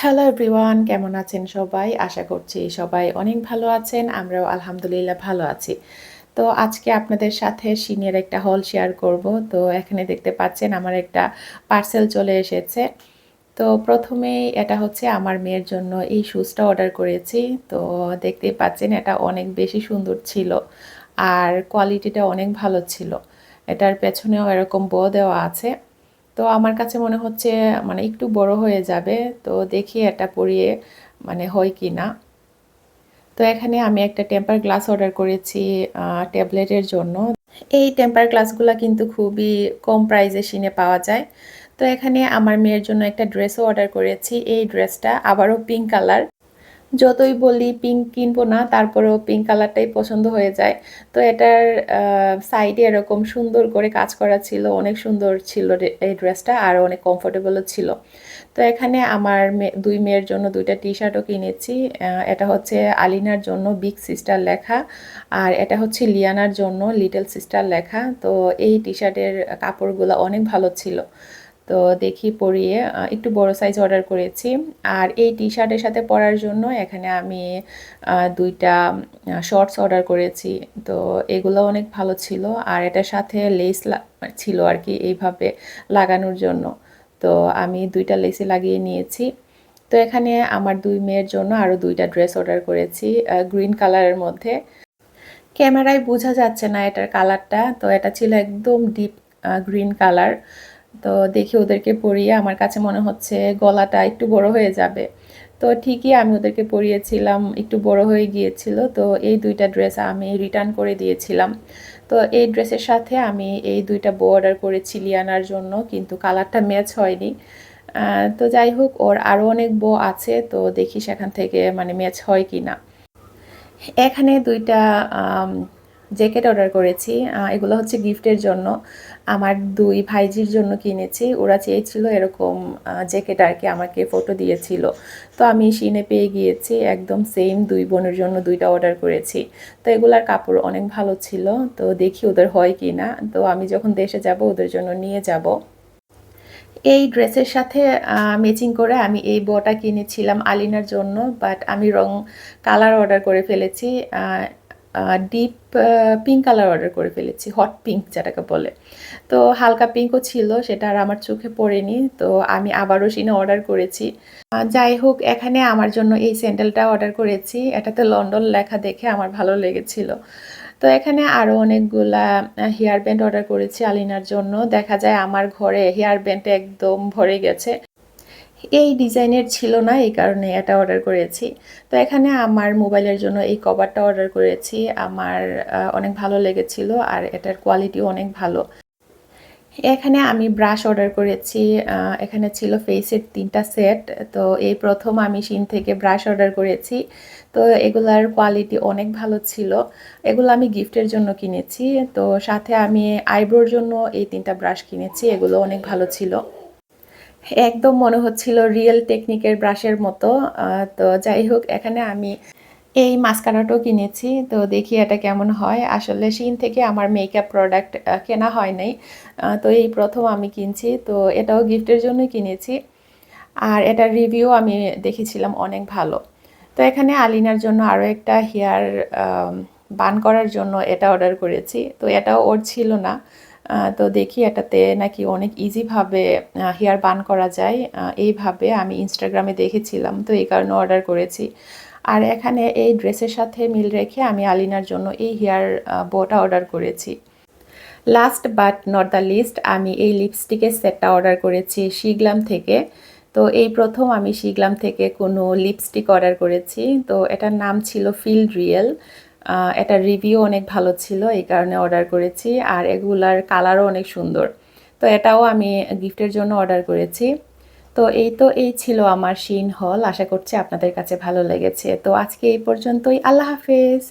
Hello everyone কেমন আছেন সবাই? আশা করছি সবাই অনেক ভালো আছেন। আমরাও আলহামদুলিল্লাহ ভালো আছি। তো আজকে আপনাদের সাথে সিনিয়র একটা হল শেয়ার করব। তো এখানে দেখতে পাচ্ছেন আমার একটা পার্সেল চলে এসেছে। তো প্রথমেই এটা হচ্ছে আমার মেয়ের জন্য এই শুজটা অর্ডার করেছি। তো দেখতেই পাচ্ছেন এটা অনেক বেশি সুন্দর ছিল আর কোয়ালিটিটা অনেক ভালো ছিল। এটার পেছনেও এরকম ব দেওয়া আছে। তো আমার কাছে মনে হচ্ছে মানে একটু বড় হয়ে যাবে। তো দেখি এটা পরিয়ে মানে হয় কি না। তো এখানে আমি একটা টেম্পার গ্লাস অর্ডার করেছি ট্যাবলেটের জন্য। এই টেম্পার গ্লাসগুলো কিন্তু খুবই কম প্রাইসে সিনে পাওয়া যায়। তো এখানে আমার মেয়ের জন্য একটা ড্রেসও অর্ডার করেছি। এই ড্রেসটা আবারও পিঙ্ক কালার যতই বলি পিঙ্ক কিনবো না, তারপরেও পিঙ্ক কালারটাই পছন্দ হয়ে যায়। তো এটার সাইডে এরকম সুন্দর করে কাজ করা ছিল, অনেক সুন্দর ছিল এই ড্রেসটা আর অনেক কমফোর্টেবলও ছিল। তো এখানে আমার দুই মেয়ের জন্য দুইটা টি শার্টও কিনেছি এটা হচ্ছে আলিনার জন্য বিগ সিস্টার লেখা আর এটা হচ্ছে লিয়ানার জন্য লিটল সিস্টার লেখা। তো এই টি শার্টের কাপড়গুলো অনেক ভালো ছিল। তো দেখি পরিয়ে একটু বড় সাইজ অর্ডার করেছি। আর এই টি শার্টের সাথে পরার জন্য এখানে আমি দুইটা শর্টস অর্ডার করেছি। তো এগুলো অনেক ভালো ছিল। আর এটার সাথে লেস ছিল আর কি এইভাবে লাগানোর জন্য। তো আমি দুইটা লেসে লাগিয়ে নিয়েছি। তো এখানে আমার দুই মেয়ের জন্য আরও দুইটা ড্রেস অর্ডার করেছি গ্রিন কালারের মধ্যে। ক্যামেরায় বোঝা যাচ্ছে না এটার কালারটা তো এটা ছিল একদম ডিপ গ্রিন কালার তো দেখি ওদেরকে পরিয়ে, আমার কাছে মনে হচ্ছে গলাটা একটু বড় হয়ে যাবে। তো ঠিকই আমি ওদেরকে পরিয়েছিলাম, একটু বড় হয়ে গিয়েছিল। তো এই দুইটা ড্রেস আমি রিটার্ন করে দিয়েছিলাম। তো এই ড্রেসের সাথে আমি এই দুইটা বউ অর্ডার করেছি লিয়ানার জন্য, কিন্তু কালারটা ম্যাচ হয়নি। তো যাই হোক, ওর আরও অনেক বউ আছে, তো দেখি সেখান থেকে মানে ম্যাচ হয় কি না এখানে দুইটা জ্যাকেট অর্ডার করেছি এগুলো হচ্ছে গিফটের জন্য। আমার দুই ভাইজির জন্য কিনেছি, ওরা চেয়েছিল এরকম জ্যাকেট আর কি আমাকে ফটো দিয়েছিল। তো আমি সিনে পেয়ে গিয়েছি, একদম সেম দুই বোনের জন্য দুইটা অর্ডার করেছি। তো এগুলার কাপড় অনেক ভালো ছিল, তো দেখি ওদের হয় কি না তো আমি যখন দেশে যাব, ওদের জন্য নিয়ে যাব। এই ড্রেসের সাথে ম্যাচিং করে আমি এই বটা কিনেছিলাম আলিনার জন্য বাট আমি রং কালার অর্ডার করে ফেলেছি ডিপ পিঙ্ক কালার অর্ডার করে ফেলেছি হট পিঙ্ক যেটাকে বলে। তো হালকা পিঙ্কও ছিল, সেটা আর আমার চোখে পড়েনি, তো আমি আবারও সিনে অর্ডার করেছি। যাই হোক, এখানে আমার জন্য এই স্যান্ডেলটা অর্ডার করেছি, এটাতে লন্ডন লেখা দেখে আমার ভালো লেগেছিল। তো এখানে আরও অনেকগুলা হেয়ার ব্যান্ড অর্ডার করেছি আলিনার জন্য। দেখা যায় আমার ঘরে হেয়ার ব্যান্ড একদম ভরে গেছে। এই ডিজাইনের ছিল না, এই কারণে এটা অর্ডার করেছি। তো এখানে আমার মোবাইলের জন্য এই কভারটা অর্ডার করেছি। আমার অনেক ভালো লেগেছিল আর এটার কোয়ালিটিও অনেক ভালো। এখানে আমি ব্রাশ অর্ডার করেছি এখানে ছিল ফেসের তিনটা সেট তো এই প্রথম আমি শিন থেকে ব্রাশ অর্ডার করেছি। তো এগুলার কোয়ালিটি অনেক ভালো ছিল। এগুলো আমি গিফটের জন্য কিনেছি। তো সাথে আমি আইব্রোর জন্য এই তিনটা ব্রাশ কিনেছি। এগুলো অনেক ভালো ছিল। একদম মনে হচ্ছিল রিয়েল টেকনিকের ব্রাশের মতো। তো যাই হোক, এখানে আমি এই মাস্কারাটাও কিনেছি। তো দেখি এটা কেমন হয়। আসলে শিন থেকে আমার মেকআপ প্রোডাক্ট কেনা হয় নাই। তো এই প্রথম আমি কিনছি। তো এটাও গিফটের জন্যই কিনেছি। আর এটার রিভিউ আমি দেখেছিলাম অনেক ভালো। তো এখানে আলিনার জন্য আরও একটা হেয়ার বান করার জন্য এটা অর্ডার করেছি। তো এটাও ওর ছিল না। তো দেখি এটাতে নাকি অনেক ইজিভাবে হেয়ার বান করা যায়। এইভাবে আমি ইনস্টাগ্রামে দেখেছিলাম, তো এই কারণে অর্ডার করেছি। আর এখানে এই ড্রেসের সাথে মিল রেখে আমি আলিনার জন্য এই হেয়ার বোটা অর্ডার করেছি। Last but not the least আমি এই লিপস্টিকের সেটটা অর্ডার করেছি শিগলাম থেকে। তো এই প্রথম আমি শিগলাম থেকে কোনো লিপস্টিক অর্ডার করেছি। তো এটার নাম ছিল ফিল রিয়েল এটার রিভিউ অনেক ভালো ছিল, এই কারণে অর্ডার করেছি। আর এগুলার কালারও অনেক সুন্দর। তো এটাও আমি গিফটের জন্য অর্ডার করেছি। তো এই তো, এই ছিল আমার শিন হল আশা করছি আপনাদের কাছে ভালো লেগেছে। তো আজকে এই পর্যন্তই। আল্লাহ হাফেজ।